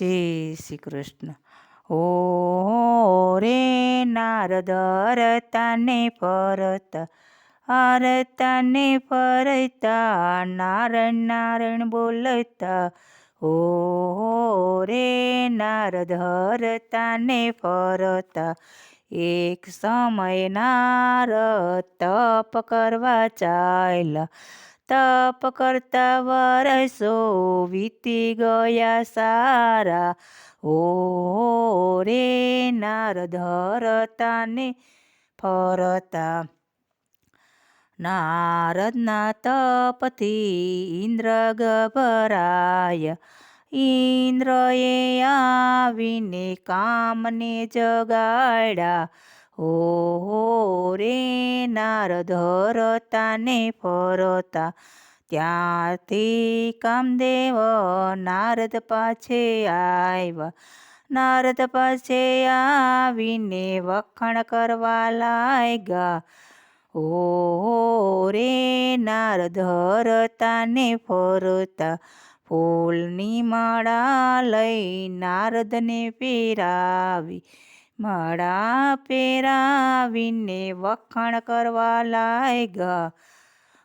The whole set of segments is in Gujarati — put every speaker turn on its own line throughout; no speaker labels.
જય શ્રી કૃષ્ણ. ઓ રે નારદ હરતાને પરત હરતાને ફરતા નારણ નારણ બોલતા. ઓ રે નારદ હરતાને ફરતા એક સમય નારદ તપ કરવા ચાલ્યા તપ કરતા વરસો વીતી ગયા સારા. ઓ રે, નારદ ફરતા. નારદના તપથી ઇન્દ્ર ગભરાય. ઇન્દ્રએ આવીને કામને જગાડ્યા. હો રે નારદ હરતાને ફરતા. ત્યાંથી કામદેવ નારદ પાછે આવ્યા. નારદ પાસે આવીને વખાણ કરવા લાગ્યા. ઓ રે નારદ હરતાને ફરતા. ફૂલની માળા લઈ નારદને પહેરાવી માળા પહેરાવીને વખાણ કરવા લાગ્યા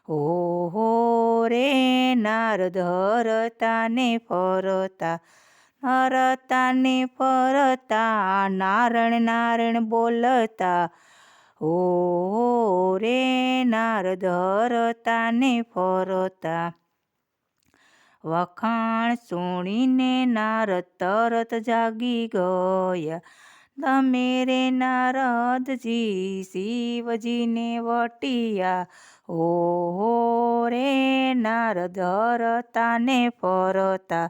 ઓહો રે, નારદ હરતાને ફરતા, નરતાને ફરતા, નારણ નારણ બોલતા. ઓ રે, નારદ હરતાને ફરતા. વખાણ સુણીને નારદ તરત જાગી ગયા. તમે રે નારદજી શિવજીને વટિયા ઓહો રે નારદ હરતાને ફરતા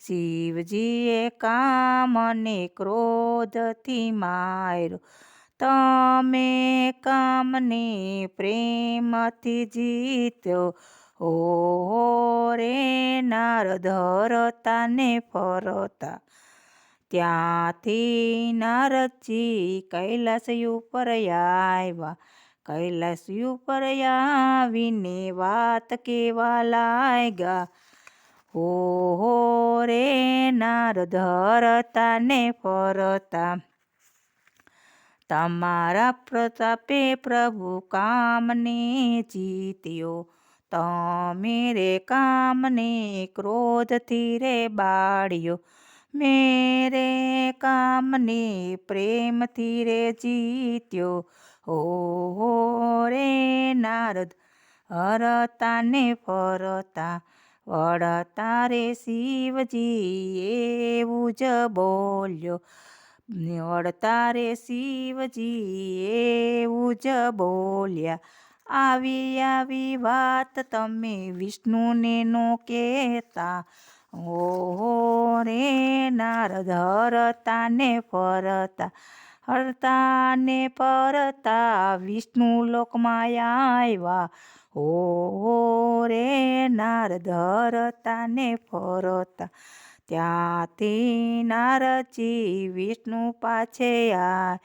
શિવજીએ કામને ક્રોધથી માર્યો તમે કામને પ્રેમથી જીત્યો ઓ રે નારદ હરતાને ફરતા ત્યાંથી નારદજી કૈલાસ ઉપર આવ્યા કૈલાસ ઉપર આવીને વાત કેવા લાગ્યા ઓહો રે નારદ હરતાને ફરતા. તમારા પ્રતાપે પ્રભુ કામને જીત્યો. તમે રે કામને ક્રોધથી રે બાળ્યો. મેરે કામને પ્રેમથી રે જીત્યો. હો રે નારદ, હરતાને ફરતા, વળતા રે શિવજી એવું જ બોલ્યો. વળતા રે શિવજી એવું જ બોલ્યા. આવી આવી વાત તમે વિષ્ણુને નો કહેતા. ઓહો રે નારદ, હરતાને ફરતા હરતાને ફરતા, વિષ્ણુ લોકમાં આવ્યા. ઓહો રે નારદ, હરતાને ફરતા, ત્યાંથી નારચી વિષ્ણુ પાછે આ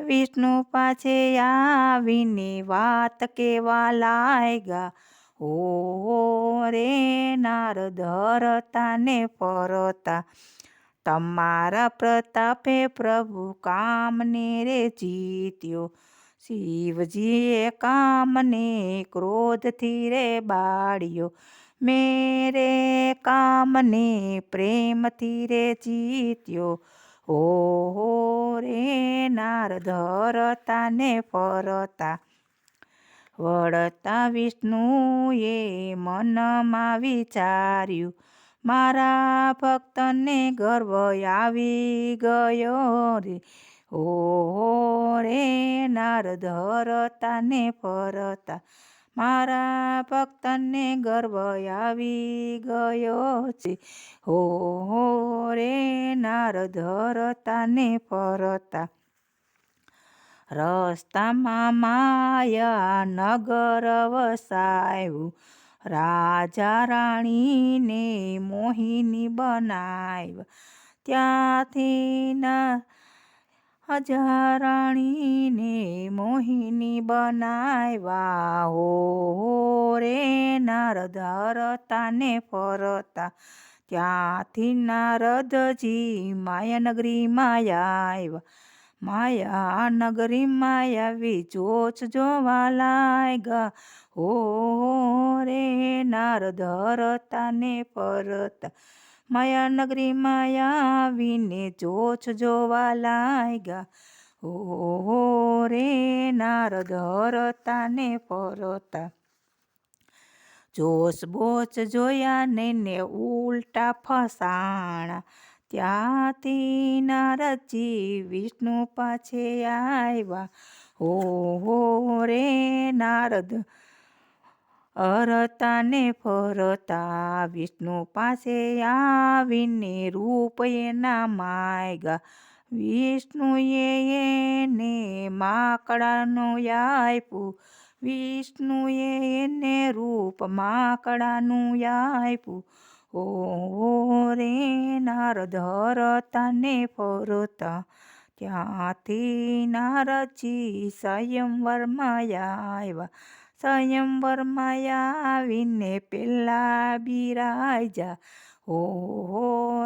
વિષ્ણુ પાછે આવીને વાત કેવા લાગ્યા. ઓ રે નારદ હરતાને ફરતા. તમારા પ્રતાપે પ્રભુ કામને રે જીત્યો. શિવજીએ કામને ક્રોધથી રે બાળ્યો. મેરે કામને પ્રેમથી રે જીત્યો. ઓ રે નારદ હરતાને ફરતા. વળતા વિષ્ણુએ મનમાં વિચાર્યું, મારા ભક્તને ગર્વ આવી ગયો રે. ઓહો રે, નારદ હરતાને ફરતા. મારા ભક્તને ગર્વ આવી ગયો છે. હો રે, નારદ હરતાને ફરતા. રસ્તામાં માયા નગર વસાયું. રાજા રાણીને મોહિની બનાવ્યા. ત્યાંથી હજારાણીને મોહિની બનાવ્યા. હો રે નારદ, હરતાને ફરતા. ત્યાંથી નારદજી માયાનગરીમાં આવ્યા. માયા નગરીમાં આવી જોચ જોવા લાગ્યા હો, રે નારદ હરતા ને પરતા. માયા નગરીમાં આવીને જોચ જોવા લાગ્યા હો, રે નારદ હરતા ને પરતા. જોશ બોચ જોયા ને ને ઉલટા ફસાણા. ત્યાંથી નારદજી વિષ્ણુ પાછે આવ્યા. હો હો રે નારદ હરતા ને ફરતા વિષ્ણુ પાસે આવીને રૂપ એના માયગા. વિષ્ણુએ એને માકડાનો આપ્યું વિષ્ણુએ એને રૂપ માકડાનું આપ્યું ઓ રે નારદ તને ફરતા. ત્યાંથી નારદજી સ્વયંવરમાં આવ્યા સ્વયંવરમાં આવીને પેલા બિરાજા હો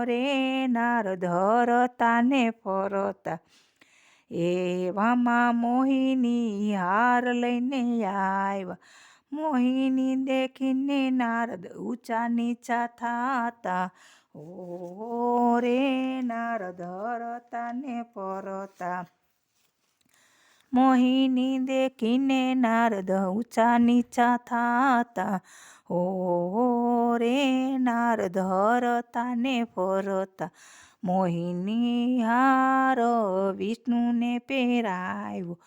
રે નારદ હરતા ને ફરતા. એવામાં મોહિની હાર લઈને આવ્યા. મોહિની દેખીને નારદ ઊંચા નીચા થાતા. ઓ રે નારદ હરતા ને પરતા. મોહિની દેખીને નારદ ઊંચા નીચા થાતા. ઓ રે નારદ હરતા ને ફરતા મોહિની હાર વિષ્ણુને પહેરાવ્યો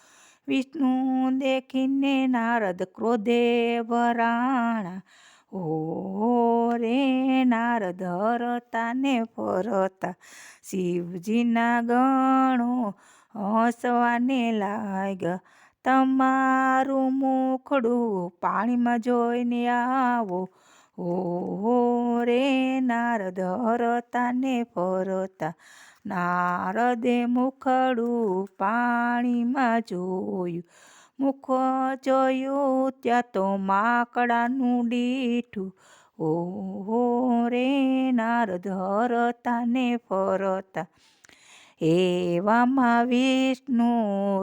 વિષ્ણુ દેખીને નારદ ક્રોધે વરાણા. ઓ રે, નારદ હરતા ને ફરતા. શિવજીના ગણો હસવાને લાગ્યા. તમારું મુખડું પાણીમાં જોઈને આવો. ઓ રે, નારદ હરતા ને ફરતા. નારદે મુખડું પાણીમાં જોયું. મુખ જોયું, ત્યાં તો માકડાનું ડીઠું ઓ રે, નારદ હરતા ને ફરતા. એવામાં વિષ્ણુ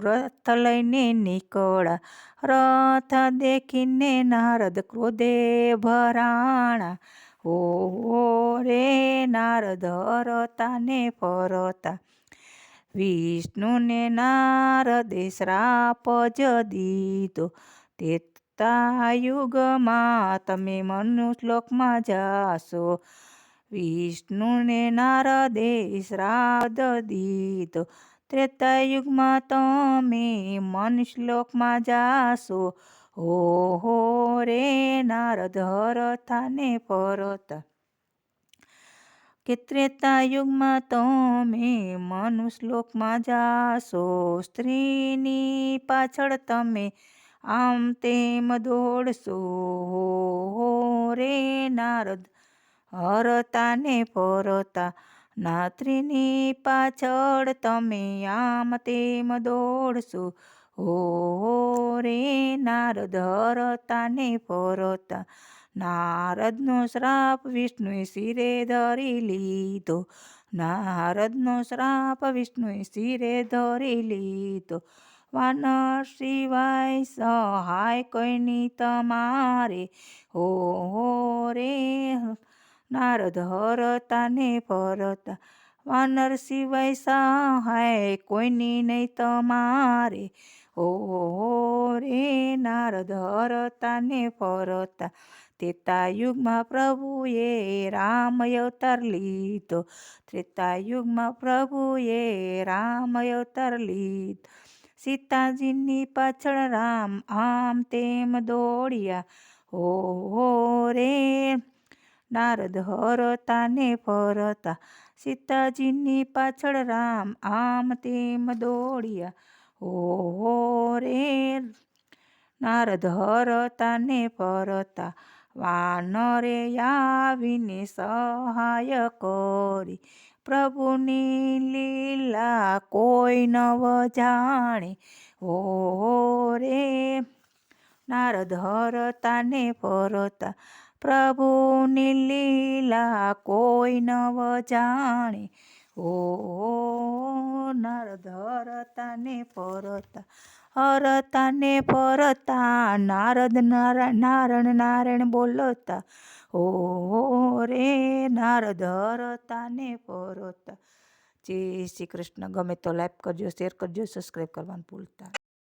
રથ લઈને નીકળા રથ દેખીને નારદ ક્રોધે ભરાણા. ઓ રે નારદ હરતા ને ફરતા. વિષ્ણુને નારદે શ્રાપ જ દીધો. તેતા યુગમાં તમે મનુશ્લોકમાં જાશો. વિષ્ણુને નારદે શ્રાદ દીધો. ત્રેતાયુગમાં તમે મનુશ્લોકમાં જાશો. હો રે નારદ હરતા ને ફરતા કે ત્રેતાયુગમાં તમે મનુશ્લોકમાં જાશો, સ્ત્રીની પાછળ તમે આમ તેમ દોડશો. હો રે નારદ હરતા ને ફરતા નાત્રીની પાછળ તમે આમ તેમ દોડશો. હો રે નારદ હરતા ને ફરતા. નારદનો શ્રાપ વિષ્ણુએ શિરે ધરી લીધો. નારદનો શ્રાપ વિષ્ણુએ શિરે ધરી લીધો. વાનર સિવાય સહાય કોઈની તમારે. હો રે નારદ હરતા ને ફરતા. વાનર સિવાય સહાય કોઈની નહીં તમારે. ઓ રે નારદ હરતા ને ફરતા ત્રેતાયુગમાં પ્રભુએ રામ અવતાર લીધો. ત્રેતાયુગમાં પ્રભુએ રામ અવતાર લીધો. સીતાજીની પાછળ રામ આમ તેમ દોડ્યા. હો રે નારદ હરતા ને ફરતા સીતાજીની પાછળ રામ આમ તેમ દોડ્યા હો રે નારદ હરતા ને ફરતા વાનરે આવીને સહાય કરી પ્રભુની લીલા કોઈ નવ જાણે હો રે નારદ હરતા ને ફરતા પ્રભુની લીલા કોઈ નવ જાણે. ઓ નારદ હરતાને હરતા ને ફરતા, નારદ નારાયણ નારાયણ બોલતા. ઓ, રે નારદ હરતા ને ફરતા. જય શ્રી કૃષ્ણ. ગમે તો લાઈક કરજો શેર કરજો સબસ્ક્રાઈબ કરવાનું ભૂલતા.